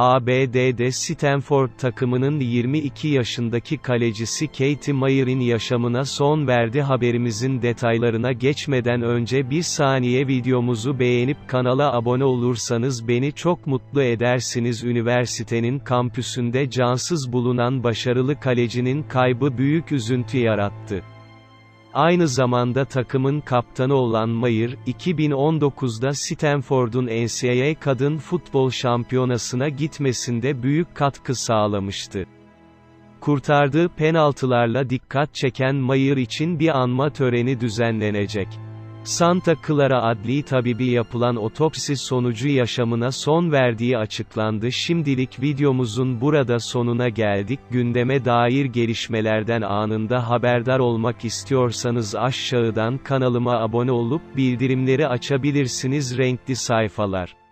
ABD'de Stanford takımının 22 yaşındaki kalecisi Katie Mayer'in yaşamına son verdi haberimizin detaylarına geçmeden önce bir saniye videomuzu beğenip kanala abone olursanız beni çok mutlu edersiniz üniversitenin kampüsünde cansız bulunan başarılı kalecinin kaybı büyük üzüntü yarattı. Aynı zamanda takımın kaptanı olan Mayer, 2019'da Stanford'un NCAA Kadın Futbol Şampiyonası'na gitmesinde büyük katkı sağlamıştı. Kurtardığı penaltılarla dikkat çeken Mayer için bir anma töreni düzenlenecek. Santa Clara adli tabibi yapılan otopsi sonucu yaşamına son verdiği açıklandı. Şimdilik videomuzun burada sonuna geldik. Gündeme dair gelişmelerden anında haberdar olmak istiyorsanız aşağıdan kanalıma abone olup bildirimleri açabilirsiniz renkli sayfalar.